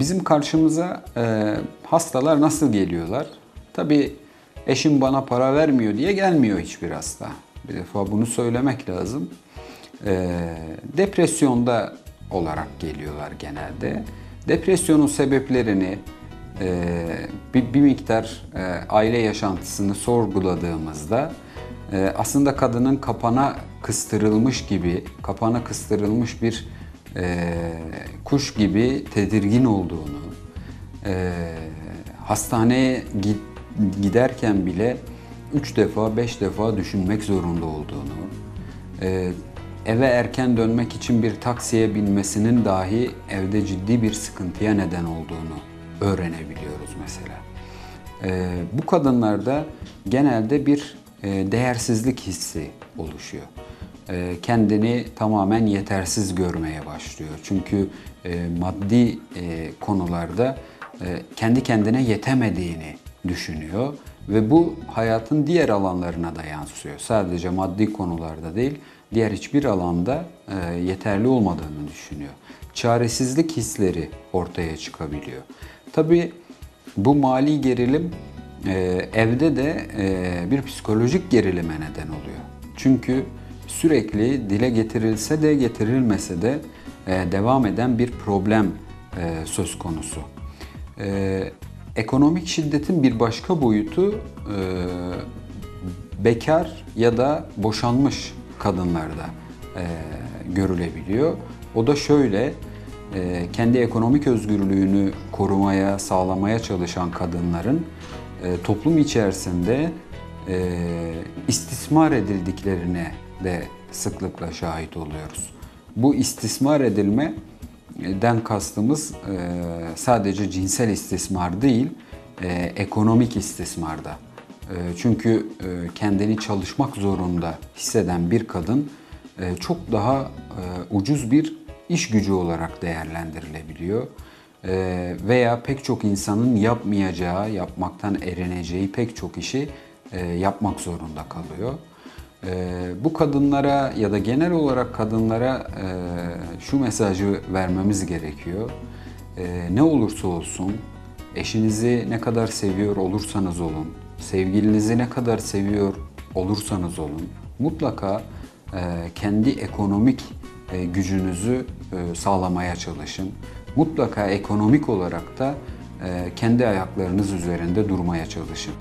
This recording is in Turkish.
Bizim karşımıza e, hastalar nasıl geliyorlar? Tabii eşim bana para vermiyor diye gelmiyor hiçbir hasta. Bir defa bunu söylemek lazım. E, depresyonda olarak geliyorlar genelde. Depresyonun sebeplerini e, bir, bir miktar e, aile yaşantısını sorguladığımızda e, aslında kadının kapana kıstırılmış gibi, kapana kıstırılmış bir e, kuş gibi tedirgin olduğunu, e, hastaneye giderken bile üç defa, beş defa düşünmek zorunda olduğunu, e, eve erken dönmek için bir taksiye binmesinin dahi evde ciddi bir sıkıntıya neden olduğunu öğrenebiliyoruz mesela. E, bu kadınlarda genelde bir e, değersizlik hissi oluşuyor. E, kendini tamamen yetersiz görmeye başlıyor. Çünkü e, maddi e, konularda kendi kendine yetemediğini düşünüyor ve bu hayatın diğer alanlarına da yansıyor. Sadece maddi konularda değil, diğer hiçbir alanda yeterli olmadığını düşünüyor. Çaresizlik hisleri ortaya çıkabiliyor. Tabii bu mali gerilim evde de bir psikolojik gerilime neden oluyor. Çünkü sürekli dile getirilse de getirilmese de e, devam eden bir problem e, söz konusu. E, ekonomik şiddetin bir başka boyutu bekar ya da boşanmış kadınlarda görülebiliyor. O da şöyle, kendi ekonomik özgürlüğünü korumaya, sağlamaya çalışan kadınların toplum içerisinde istismar edildiklerine de sıklıkla şahit oluyoruz. Bu istismar edilmeden kastımız e, sadece cinsel istismar değil, e, ekonomik istismarda. E, Çünkü kendini çalışmak zorunda hisseden bir kadın çok daha ucuz bir iş gücü olarak değerlendirilebiliyor. Veya pek çok insanın yapmayacağı, yapmaktan erineceği pek çok işi yapmak zorunda kalıyor. E, Bu kadınlara ya da genel olarak kadınlara e, şu mesajı vermemiz gerekiyor. E, Ne olursa olsun Eşinizi ne kadar seviyor olursanız olun, sevgilinizi ne kadar seviyor olursanız olun, mutlaka e, kendi ekonomik e, gücünüzü sağlamaya çalışın. Mutlaka ekonomik olarak da kendi ayaklarınız üzerinde durmaya çalışın.